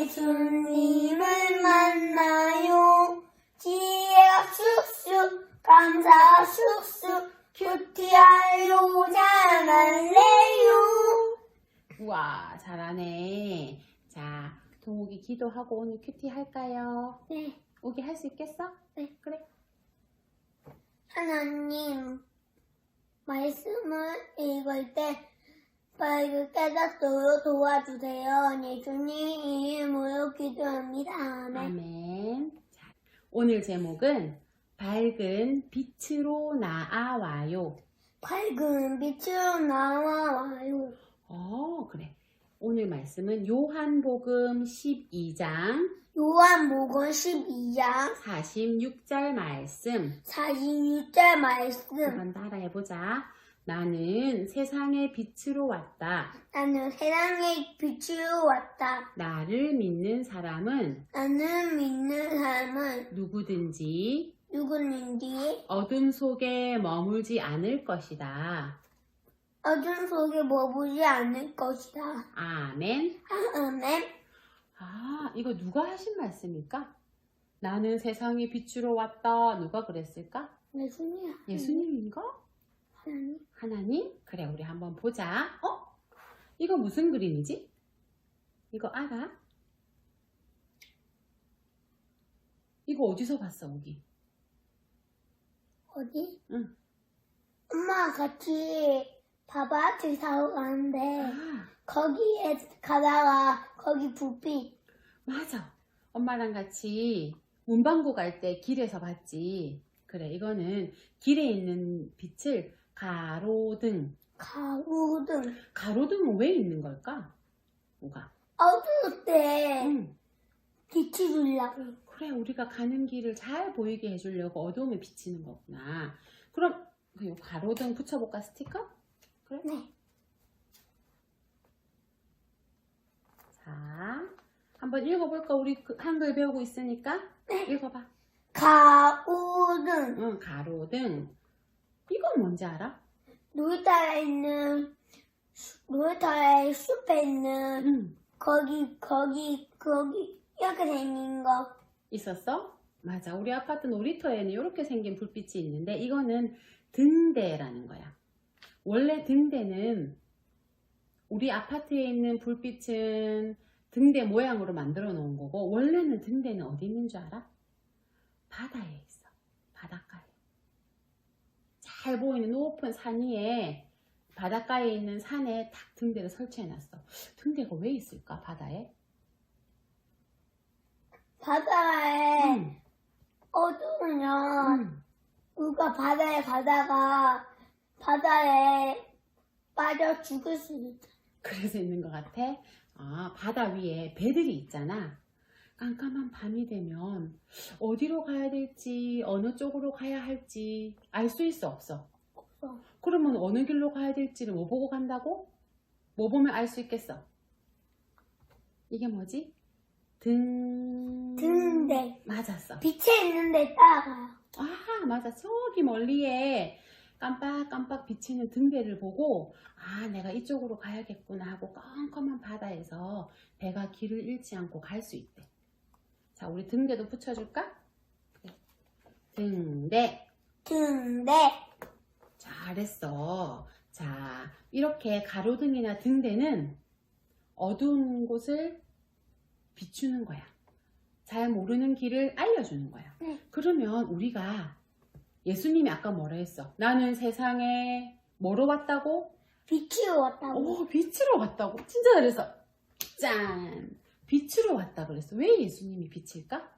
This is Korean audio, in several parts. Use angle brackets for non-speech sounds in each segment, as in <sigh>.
예수님을 만나요. 지혜가 쑥쑥, 감사 쑥쑥, 큐티하요 잘할래요. 우와, 잘하네. 자, 동욱이 기도하고 오늘 큐티 할까요? 네, 우기 할 수 있겠어? 네. 그래. 하나님, 말씀을 읽을 때 밝게 깨닫도록 도와주세요. 예수님 이름으로 기도합니다. 아멘. 아멘. 자, 오늘 제목은 밝은 빛으로 나아와요. 밝은 빛으로 나와와요. 어, 그래. 오늘 말씀은 요한복음 12장 요한복음 12장 46절 말씀. 46절 말씀. 한번 따라 해보자. 나는 세상의 빛으로 왔다. 나는 세상의 빛으로 왔다. 나를 믿는 사람은 나는 믿는 사람은 누구든지 누구인지 어둠 속에 머물지 않을 것이다. 어둠 속에 머무지 않을 것이다. 아멘. 아멘. 아, 이거 누가 하신 말씀일까? 나는 세상의 빛으로 왔다. 누가 그랬을까? 예수님. 예수님인가? 하나님. 하나님? 그래, 우리 한번 보자. 어? 이거 무슨 그림이지? 이거 알아? 이거 어디서 봤어, 우기? 어디? 응. 엄마랑 같이 밥아트 사러 가는데 아, 거기에 가다가 거기 불빛 맞아. 엄마랑 같이 문방구 갈 때 길에서 봤지. 그래, 이거는 길에 있는 빛을 가로등. 가로등 가로등은 왜 있는 걸까? 뭐가? 어두울 때 응. 빛이 주려고 그래, 우리가 가는 길을 잘 보이게 해주려고 어두움에 비치는 거구나. 그럼, 그 가로등 붙여볼까, 스티커? 그래? 네. 자, 한번 읽어볼까? 우리 그 한글 배우고 있으니까. 네. 읽어봐. 가로등 응, 가로등. 이건 뭔지 알아? 놀이터에 있는 수- 놀이터에 숲에 있는 응. 거기 거기 거기 이렇게 생긴 거 있었어? 맞아. 우리 아파트 놀이터에는 이렇게 생긴 불빛이 있는데 이거는 등대라는 거야. 원래 등대는 우리 아파트에 있는 불빛은 등대 모양으로 만들어 놓은 거고 원래는 등대는 어디 있는 줄 알아? 바다에 있어. 바닷가에. 잘 보이는 높은 산 위에 바닷가에 있는 산에 딱 등대를 설치해 놨어. 등대가 왜 있을까? 바다에? 바다에 응. 어두우면 응. 우리가 바다에 가다가 바다에 빠져 죽을 수 있다. 그래서 있는 것 같아? 아, 바다 위에 배들이 있잖아. 깜깜한 밤이 되면 어디로 가야 될지, 어느 쪽으로 가야 할지 알 수 있어, 없어? 없어. 그러면 어느 길로 가야 될지를 뭐 보고 간다고? 뭐 보면 알 수 있겠어? 이게 뭐지? 등... 등대 맞았어. 빛에 있는데 따라가요. 아, 맞아. 저기 멀리에 깜빡깜빡 비치는 등대를 보고, 아, 내가 이쪽으로 가야겠구나 하고 깜깜한 바다에서 배가 길을 잃지 않고 갈 수 있대. 자, 우리 등대도 붙여줄까? 그래. 등대. 등대 잘했어. 자, 이렇게 가로등이나 등대는 어두운 곳을 비추는 거야. 잘 모르는 길을 알려주는 거야. 네. 그러면 우리가 예수님이 아까 뭐라 했어? 나는 세상에 뭐로 왔다고? 빛으로 왔다고. 오, 빛으로 왔다고? 진짜 잘했어. 짠! 빛으로 왔다 그랬어. 왜 예수님이 빛일까?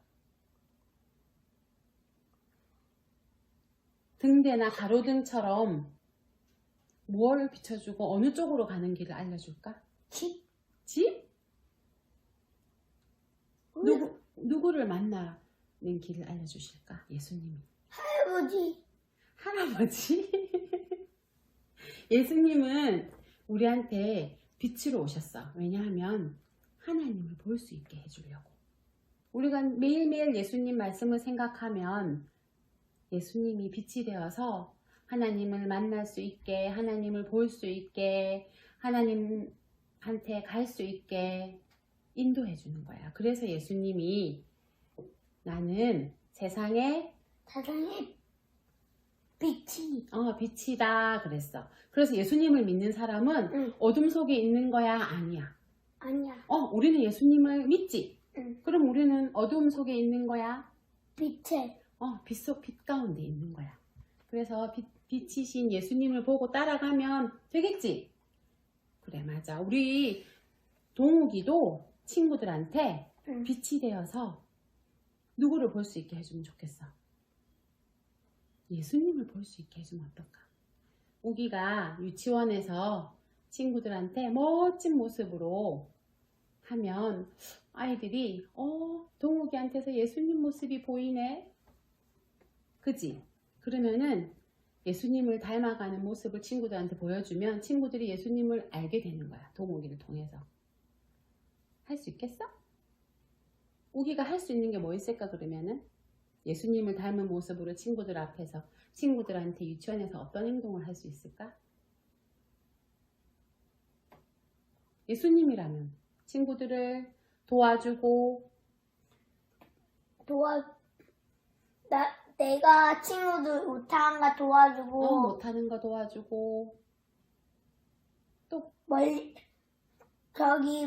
등대나 가로등처럼 무엇을 비춰주고 어느 쪽으로 가는 길을 알려줄까? 집 집? 누구, 누구를 만나는 길을 알려주실까? 예수님이. 할아버지 할아버지? <laughs> 예수님은 우리한테 빛으로 오셨어. 왜냐하면 하나님을 볼 수 있게 해주려고. 우리가 매일매일 예수님 말씀을 생각하면 예수님이 빛이 되어서 하나님을 만날 수 있게, 하나님을 볼 수 있게, 하나님한테 갈 수 있게 인도해 주는 거야. 그래서 예수님이 나는 세상에 세상에 빛이. 어, 빛이다 그랬어. 그래서 예수님을 믿는 사람은 응. 어둠 속에 있는 거야? 아니야. 아니야. 어, 우리는 예수님을 믿지? 응. 그럼 우리는 어둠 속에 있는 거야? 빛에. 어, 빛 속 빛 가운데 있는 거야. 그래서 빛, 빛이신 예수님을 보고 따라가면 되겠지? 그래, 맞아. 우리 동욱이도 친구들한테 응. 빛이 되어서 누구를 볼 수 있게 해주면 좋겠어. 예수님을 볼 수 있게 해주면 어떨까? 우기가 유치원에서 친구들한테 멋진 모습으로 하면 아이들이 어 동욱이한테서 예수님 모습이 보이네 그지? 그러면은 예수님을 닮아가는 모습을 친구들한테 보여주면 친구들이 예수님을 알게 되는 거야 동욱이를 통해서 할 수 있겠어? 우기가 할 수 있는 게 뭐 있을까 그러면은 예수님을 닮은 모습으로 친구들 앞에서 친구들한테 유치원에서 어떤 행동을 할 수 있을까? 예수님이라면 친구들을 도와주고 도와, 나, 내가 친구들 못하는 거 도와주고, 어, 못하는 거 도와주고 멀리, 저기,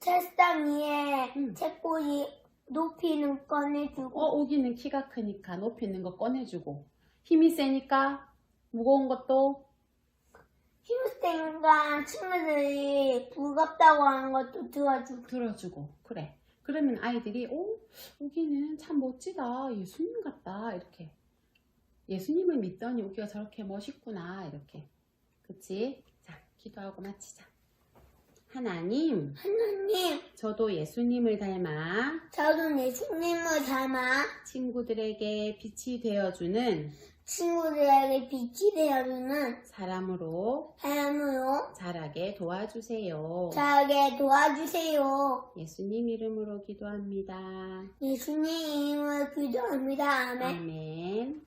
책상 위에 응. 책꽂이 높이는 꺼내주고, 어, 우기는 키가 크니까 높이 있는 거 꺼내주고 힘이 세니까 무거운 것도 힘센가 친구들이 무겁다고 하는 것도 들어주고, 들어주고. 그래. 그러면 아이들이 오 우기는 참 멋지다. 예수님 같다. 이렇게. 예수님을 믿더니 우기가 저렇게 멋있구나. 이렇게. 그치? 자 기도하고 마치자. 하나님 하나님, 저도 예수님을 닮아 저도 예수님을 닮아 친구들에게 빛이 되어주는 친구들에게 빛이 되어주는 사람으로 사람으로 자라게 도와주세요. 자게 도와주세요. 예수님 이름으로 기도합니다. 예수님 이름으로 기도합니다. 아멘. 아멘.